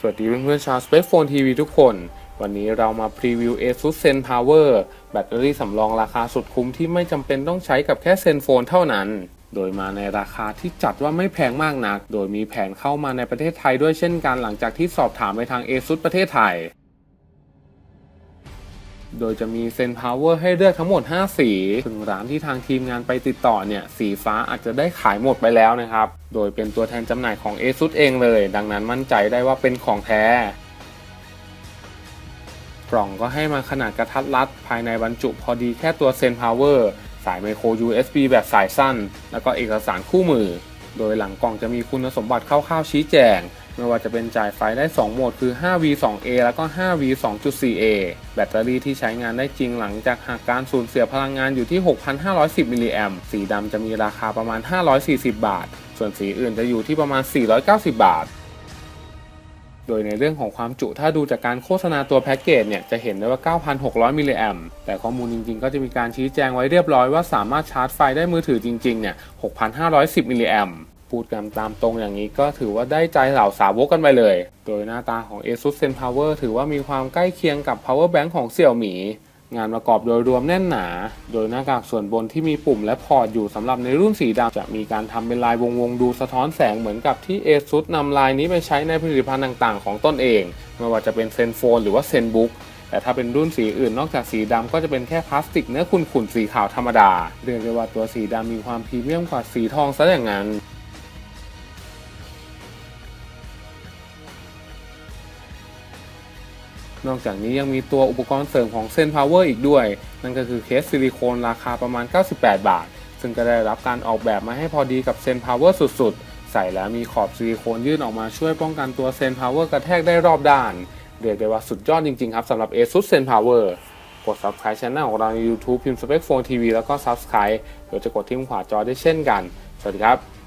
สวัสดีเพื่อนๆชาว Space Phone TV ทุกคน วันนี้เรามาพรีวิว ASUS Zen Power แบตเตอรี่สำรองราคาสุดคุ้มที่ไม่จำเป็นต้องใช้กับแค่เซนโฟนเท่านั้น โดยมาในราคาที่จัดว่าไม่แพงมากนัก โดยมีแผนเข้ามาในประเทศไทยด้วยเช่นกันหลังจากที่สอบถามไปทาง ASUS ประเทศไทย โดยจะมีเซนพาวเวอร์ให้เลือกทั้งหมด 5 สีซึ่งร้านที่ทางทีมงานไปติดต่อเนี่ย สีฟ้าอาจจะได้ขายหมดไปแล้วนะครับ โดยเป็นตัวแทนจำหน่ายของ ASUS เองเลย ดังนั้นมั่นใจได้ว่าเป็นของแท้ กล่องก็ให้มาขนาดกระทัดรัด ภายในบรรจุพอดีแค่ตัวเซนพาวเวอร์สายไมโคร USB แบบสายสั้น แล้วก็เอกสารคู่มือ โดยหลังกล่องจะมีคุณสมบัติคร่าวๆชี้แจง ไม่ว่าจะเป็นจ่ายไฟได้ 2 โหมดคือ 5V 2A แล้วก็ 5V 2.4A แบตเตอรี่ที่ใช้งานได้จริงหลังจากหากการสูญเสียพลังงานอยู่ที่ 6,510 มิลลิแอมป์สีดำจะมีราคาประมาณ 540 บาท ส่วนสีอื่นจะอยู่ที่ประมาณ 490 บาทโดยในเรื่องของความจุถ้าดูจากการโฆษณาตัวแพ็กเกจเนี่ยจะเห็นได้ว่า 9,600 มิลลิแอมป์แต่ข้อมูลจริงๆ ก็จะมีการชี้แจงไว้เรียบร้อยว่าสามารถชาร์จไฟได้มือถือจริงๆ เนี่ย 6,510 มิลลิแอมป์ พูดกันตามตรงอย่างนี้ก็ถือว่าได้ใจเหล่าสาวกกันไปเลย โดยหน้าตาของ ASUS Zen Power ถือว่ามีความใกล้เคียงกับ Power Bank ของ Xiaomi งานประกอบโดยรวมแน่นหนา โดยหน้ากากส่วนบนที่มีปุ่มและพอร์ตอยู่สำหรับในรุ่นสีดำจะมีการทำเป็นลายวงวงๆดูสะท้อนแสงเหมือนกับที่ ASUS นำลายนี้ไปใช้ในผลิตภัณฑ์ต่างๆ ของตนเอง ไม่ว่าจะเป็นเซนโฟนหรือว่าเซนบุ๊กแต่ถ้าเป็นรุ่นสีอื่นนอกจากสีดำก็จะเป็นแค่พลาสติกเนื้อขุ่นๆสีขาวธรรมดา เรียกได้ว่าตัวสีดำมีความพรีเมียมกว่าสีทองซะอย่างนั้น นอกจากนี้ยังมีตัวอุปกรณ์เสริมของเซนพาวเวอร์อีกด้วย นั่นก็คือเคสซิลิโคนราคาประมาณ 98 บาท ซึ่งก็ได้รับการออกแบบมาให้พอดีกับเซนพาวเวอร์สุดๆ ใส่แล้วมีขอบซิลิโคนยื่นออกมาช่วยป้องกันตัวเซนพาวเวอร์กระแทกได้รอบด้าน เรียกได้ว่าสุดยอดจริงๆครับสำหรับ ASUS Zen Power กด subscribe channel ของเราใน YouTube พิมพ์ Spec Phone TV แล้วก็ subscribe เดี๋ยวจะกดที่มุมขวาจอได้เช่นกัน สวัสดีครับ